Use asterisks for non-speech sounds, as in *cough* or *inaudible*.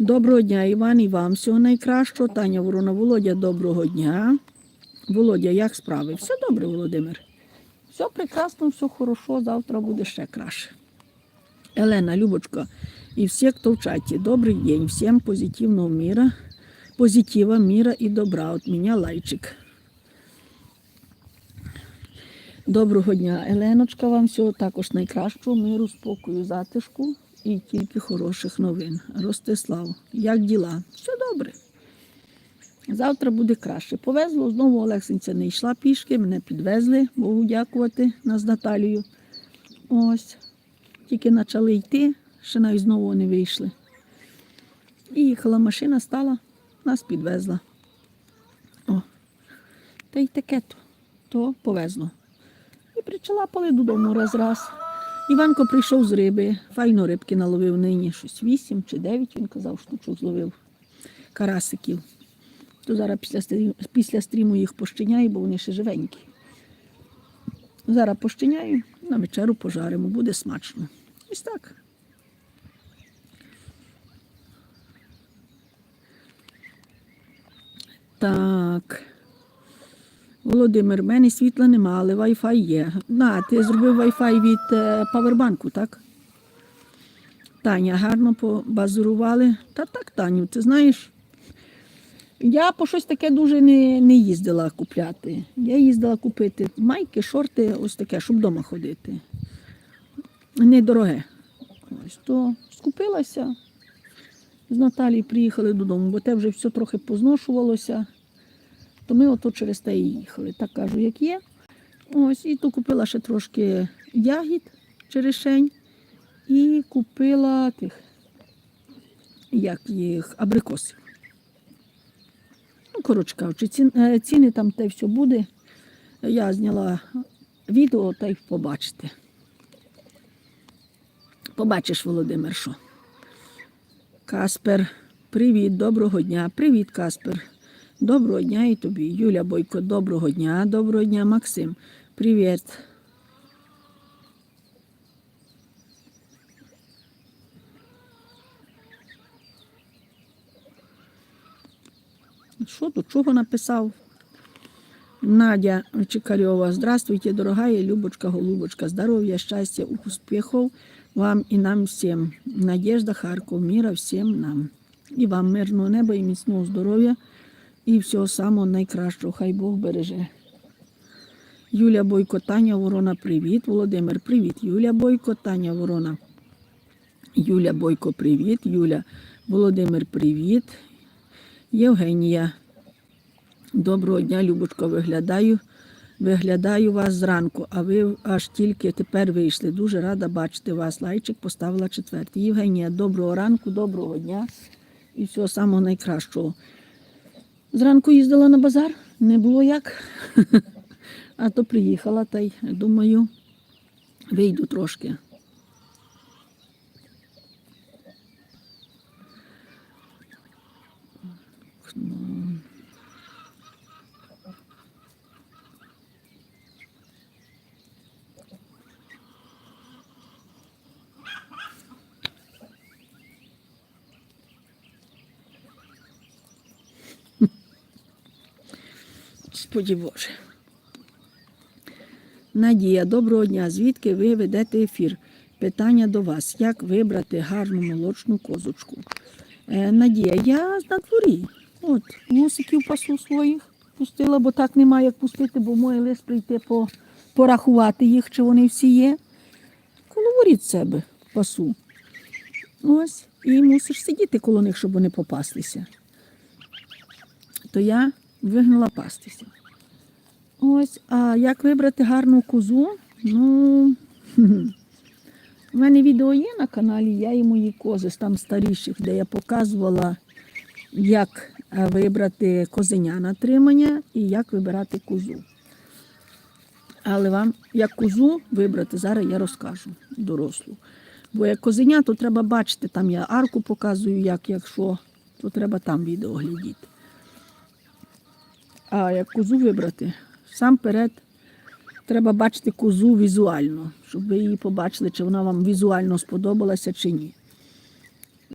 Доброго дня, Іван, і вам всього найкращого. Таня Ворона, Володя, доброго дня. Володя, як справи? Все добре, Володимир. Все прекрасно, все хорошо, завтра буде ще краще. Елена, Любочка, і всі, хто в чаті, добрий день, всім позитивного міра, позитива, міра і добра. От мене лайчик. Доброго дня, Еленочка, вам всього також найкращого миру, спокою, затишку і тільки хороших новин. Ростислав, як діла? Все добре. Завтра буде краще. Повезло, знову Олексинця не йшла пішки, мене підвезли, Богу дякувати нас з Наталією. Ось. Тільки почали йти, ще навіть знову не вийшли. І їхала машина, стала, нас підвезла. О. Та й таке то, то повезло. І причала причалапали додому раз-раз. Іванко прийшов з риби, файно рибки наловив нині, щось вісім чи дев'ять, він казав, штучок зловив карасиків. То зараз після стріму, після стріму їх пощиняю, бо вони ще живенькі. Зараз пощиняю, на вечеру пожаримо, буде смачно. Ось так. Так. Володимир, в мене світла нема, але Wi-Fi є. На, ти зробив Wi-Fi від е, павербанку, так? Таня, гарно побазурували. Та так, Таню, ти знаєш, я по щось таке дуже не, не їздила купляти. Я їздила купити майки, шорти, ось таке, щоб вдома ходити. Недороге. Ось то скупилася. З Наталії приїхали додому, бо те вже все трохи позношувалося. То ми ото через те і їхали. Так кажу, як є. Ось, і то купила ще трошки ягід черешень і купила тих, як їх, абрикосів. Ну, коротше кажучи, ці- е, ціни там те все буде. Я зняла відео та й побачите. Побачиш, Володимир, що. Каспер, привіт, доброго дня. Привіт, Каспер. Доброго дня і тобі. Юля Бойко, доброго дня. Доброго дня, Максим. Привіт. Що тут? Чого написав? Надя Чекарьова. Здравствуйте, дорогая Любочка, Голубочка. Здоровья, счастья, успехов вам і нам всім. Надежда, Харков, міра всім нам. І вам мирного неба і міцного здоров'я і всього самого найкращого. Хай Бог береже. Юля Бойко, Таня Ворона, привіт. Володимир, привіт. Юля Бойко, Таня Ворона. Юля Бойко, привіт. Юля Володимир, привіт. Євгенія. Доброго дня, Любочко, виглядаю. Виглядаю вас зранку, а ви аж тільки тепер вийшли. Дуже рада бачити вас. Лайчик поставила четвертий. Євгенія, доброго ранку, доброго дня і всього самого найкращого. Зранку їздила на базар, не було як. *laughs* А то приїхала та й думаю, вийду трошки. Ну, Господі Боже. Надія, доброго дня. Звідки ви ведете ефір? Питання до вас. Як вибрати гарну молочну козочку? Е, Надія, я на дворі. От, гусиків пасу своїх пустила, бо так немає як пустити, бо має лист прийти по, порахувати їх, чи вони всі є. Коло воріт себе пасу. Ось. І мусиш сидіти коло них, щоб вони попастися. То я вигнала пастися. Ось, а як вибрати гарну козу? Ну, *laughs* у мене відео є на каналі, я і мої кози, там старіших, де я показувала, як е, вибрати козеня на тримання і як вибирати козу. Але вам, як козу вибрати, зараз я розкажу дорослу. Бо як козеня, то треба бачити, там я арку показую, як, якщо, то треба там відео глядіти. А як козу вибрати, сам перед треба бачити козу візуально, щоб ви її побачили, чи вона вам візуально сподобалася чи ні.